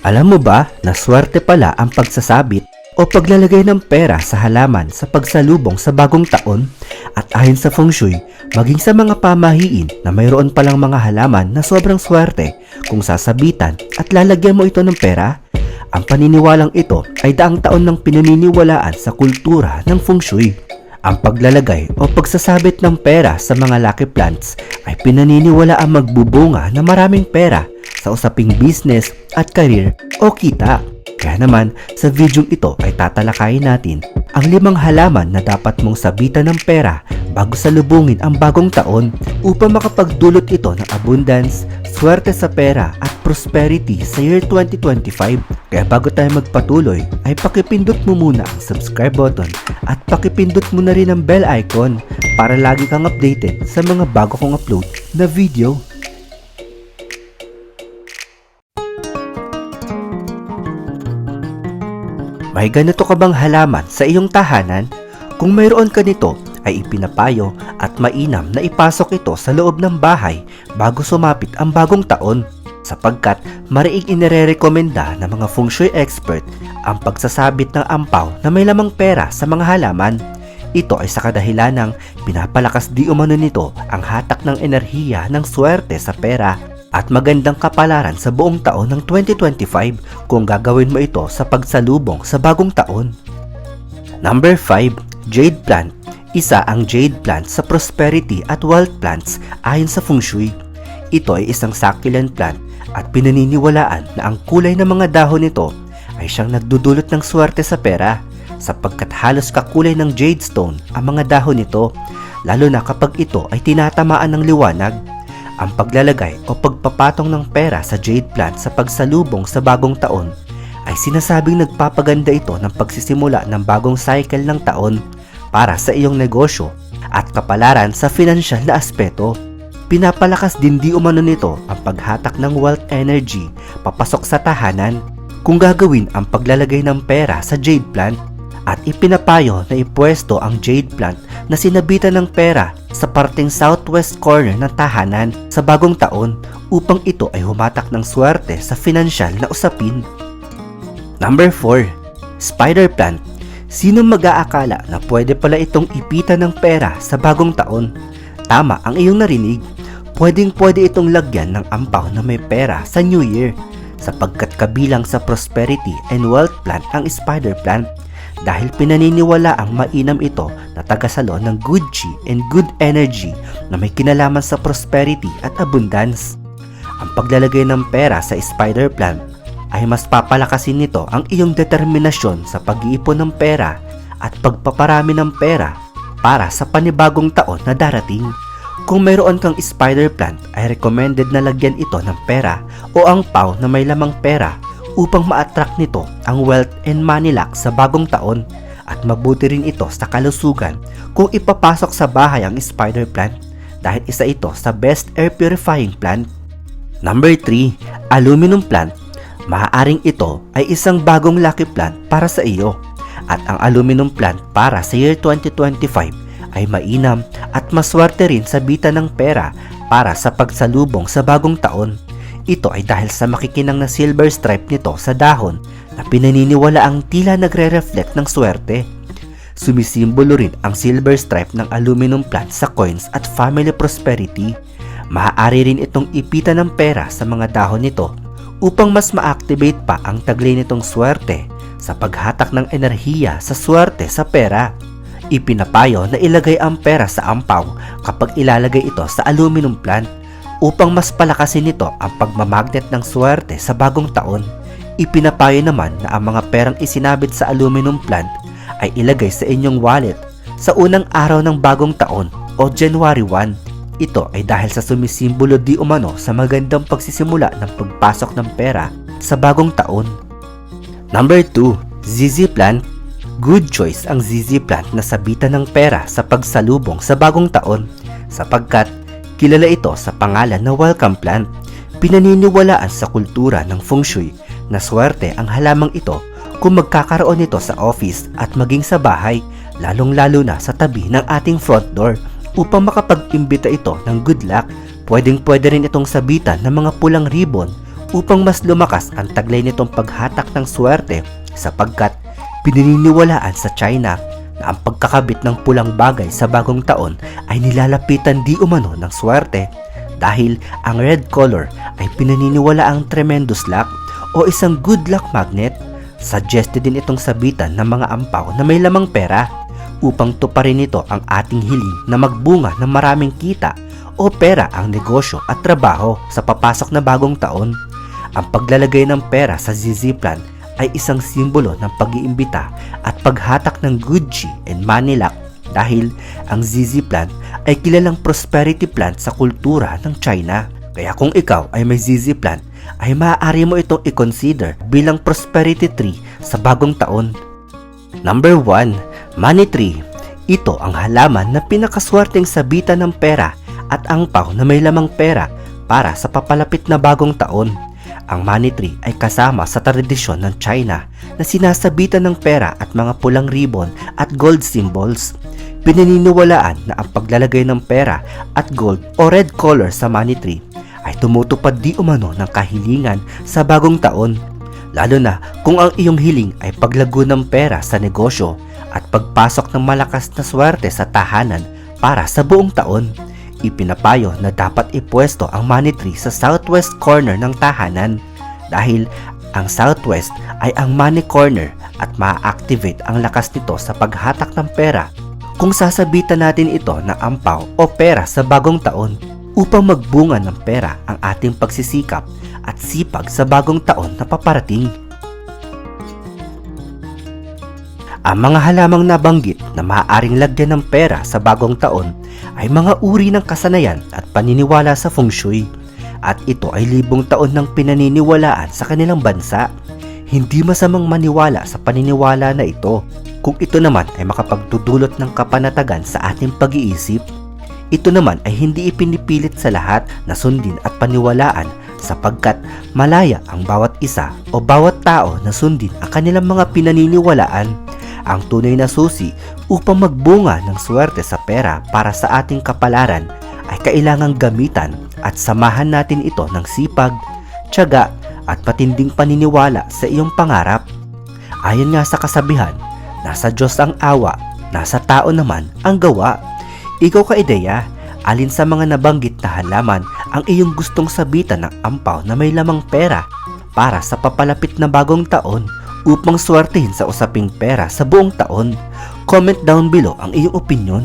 Alam mo ba na swerte pala ang pagsasabit o paglalagay ng pera sa halaman sa pagsalubong sa bagong taon? At ayon sa feng shui, maging sa mga pamahiin na mayroon palang mga halaman na sobrang swerte kung sasabitan at lalagyan mo ito ng pera? Ang paniniwalang ito ay daang taon ng pinaniniwalaan sa kultura ng feng shui. Ang paglalagay o pagsasabit ng pera sa mga lucky plants ay pinaniniwala ang magbubunga na maraming pera sa usaping business at career o kita. Kaya naman, sa videong ito ay tatalakayin natin ang limang halaman na dapat mong sabitan ng pera bago salubungin ang bagong taon upang makapagdulot ito ng abundance, swerte sa pera at prosperity sa year 2025. Kaya bago tayo magpatuloy ay pakipindot mo muna ang subscribe button at pakipindot mo na rin ang bell icon para lagi kang updated sa mga bago kong upload na video. May ganito ka bang halaman sa iyong tahanan? Kung mayroon ka nito, ay ipinapayo at mainam na ipasok ito sa loob ng bahay bago sumapit ang bagong taon sapagkat mariing inirerekomenda ng mga feng shui expert ang pagsasabit ng ampaw na may lamang pera sa mga halaman. Ito ay sa kadahilan ng pinapalakas di umano nito ang hatak ng enerhiya ng swerte sa pera at magandang kapalaran sa buong taon ng 2025 kung gagawin mo ito sa pagsalubong sa bagong taon. Number 5. Jade Plant Isa ang jade plant sa prosperity at wealth plants ayon sa feng shui. Ito ay isang succulent plant at pinaniniwalaan na ang kulay ng mga dahon nito ay siyang nagdudulot ng swerte sa pera sapagkat halos kakulay ng jade stone ang mga dahon nito lalo na kapag ito ay tinatamaan ng liwanag ang paglalagay o pagpapatong ng pera sa jade plant sa pagsalubong sa bagong taon ay sinasabing nagpapaganda ito ng pagsisimula ng bagong cycle ng taon para sa iyong negosyo at kapalaran sa financial na aspeto. Pinapalakas din di umano nito ang paghatak ng wealth energy papasok sa tahanan kung gagawin ang paglalagay ng pera sa jade plant at ipinapayo na ipwesto ang jade plant na sinabitan ng pera sa parting southwest corner ng tahanan sa bagong taon upang ito ay humatak ng swerte sa financial na usapin. Number 4. Spider Plant Sino mag-aakala na pwede pala itong ipitan ng pera sa bagong taon? Tama ang iyong narinig. Pwedeng pwede itong lagyan ng ampaw na may pera sa New Year sapagkat kabilang sa prosperity and wealth plant ang spider plant dahil pinaniniwala ang mainam ito na tagasalo ng good chi and good energy na may kinalaman sa prosperity at abundance. Ang paglalagay ng pera sa spider plant ay mas papalakasin nito ang iyong determinasyon sa pag-iipon ng pera at pagpaparami ng pera para sa panibagong taon na darating. Kung mayroon kang spider plant ay recommended na lagyan ito ng pera o ang pau na may lamang pera upang ma-attract nito ang wealth and money luck sa bagong taon at mabuti rin ito sa kalusugan kung ipapasok sa bahay ang spider plant dahil isa ito sa best air purifying plant. Number 3, aluminum plant. Maaaring ito ay isang bagong lucky plant para sa iyo at ang aluminum plant para sa year 2025 ay mainam at maswerte rin sa bita ng pera para sa pagsalubong sa bagong taon. Ito ay dahil sa makikinang na silver stripe nito sa dahon na pinaniniwala ang tila nagre-reflect ng swerte. Sumisimbolo rin ang silver stripe ng aluminum plant sa coins at family prosperity. Maaari rin itong ipita ng pera sa mga dahon nito upang mas ma-activate pa ang taglay nitong swerte sa paghatak ng enerhiya sa swerte sa pera. Ipinapayo na ilagay ang pera sa ampaw kapag ilalagay ito sa aluminum plant upang mas palakasin nito ang pagmamagnet ng swerte sa bagong taon. Ipinapayo naman na ang mga perang isinabit sa aluminum plant ay ilagay sa inyong wallet sa unang araw ng bagong taon o January 1. Ito ay dahil sa sumisimbolo di umano sa magandang pagsisimula ng pagpasok ng pera sa bagong taon. Number 2, ZZ Plant. Good choice ang ZZ Plant na sabitan ng pera sa pagsalubong sa bagong taon sapagkat kilala ito sa pangalan na welcome plant. Pinaniniwalaan sa kultura ng feng shui na swerte ang halamang ito kung magkakaroon nito sa office at maging sa bahay, lalong-lalo na sa tabi ng ating front door upang makapag-imbita ito ng good luck. Pwedeng pwede rin itong sabitan ng mga pulang ribbon upang mas lumakas ang taglay nitong paghatak ng swerte sapagkat pinaniniwalaan sa China na ang pagkakabit ng pulang bagay sa bagong taon ay nilalapitan di umano ng swerte dahil ang red color ay pinaniniwala ang tremendous luck o isang good luck magnet. Suggested din itong sabitan ng mga ampaw na may lamang pera upang tuparin nito ang ating hiling na magbunga ng maraming kita o pera ang negosyo at trabaho sa papasok na bagong taon. Ang paglalagay ng pera sa ZZ Plan ay isang simbolo ng pag-iimbita at paghatak ng good G and luck dahil ang ZZ Plant ay kilalang prosperity plant sa kultura ng China. Kaya kung ikaw ay may ZZ Plant, ay maaari mo itong i-consider bilang prosperity tree sa bagong taon. Number 1, Money Tree. Ito ang halaman na pinakaswerteng sabitan ng pera at angpaw na may lamang pera para sa papalapit na bagong taon. Ang money tree ay kasama sa tradisyon ng China na sinasabitan ng pera at mga pulang ribbon at gold symbols. Pinaniniwalaan na ang paglalagay ng pera at gold o red color sa money tree ay tumutupad di umano ng kahilingan sa bagong taon. Lalo na kung ang iyong hiling ay paglago ng pera sa negosyo at pagpasok ng malakas na swerte sa tahanan para sa buong taon. Ipinapayo na dapat ipwesto ang money tree sa southwest corner ng tahanan dahil ang southwest ay ang money corner at ma-activate ang lakas nito sa paghatak ng pera kung sasabitan natin ito ng ampaw o pera sa bagong taon upang magbunga ng pera ang ating pagsisikap at sipag sa bagong taon na paparating. Ang mga halamang nabanggit na maaaring lagyan ng pera sa bagong taon ay mga uri ng kasanayan at paniniwala sa feng shui at ito ay libong taon ng pinaniniwalaan sa kanilang bansa. Hindi masamang maniwala sa paniniwala na ito kung ito naman ay makapagdudulot ng kapanatagan sa ating pag-iisip. Ito naman ay hindi ipinipilit sa lahat na sundin at paniwalaan sapagkat malaya ang bawat isa o bawat tao na sundin ang kanilang mga pinaniniwalaan. Ang tunay na susi upang magbunga ng swerte sa pera para sa ating kapalaran ay kailangang gamitan at samahan natin ito ng sipag, tiyaga at patinding paniniwala sa iyong pangarap. Ayon nga sa kasabihan, nasa Diyos ang awa, nasa tao naman ang gawa. Ikaw ka ideya, alin sa mga nabanggit na halaman ang iyong gustong sabitan ng ampaw na may lamang pera para sa papalapit na bagong taon upang swertehin sa usaping pera sa buong taon. Comment down below ang iyong opinion.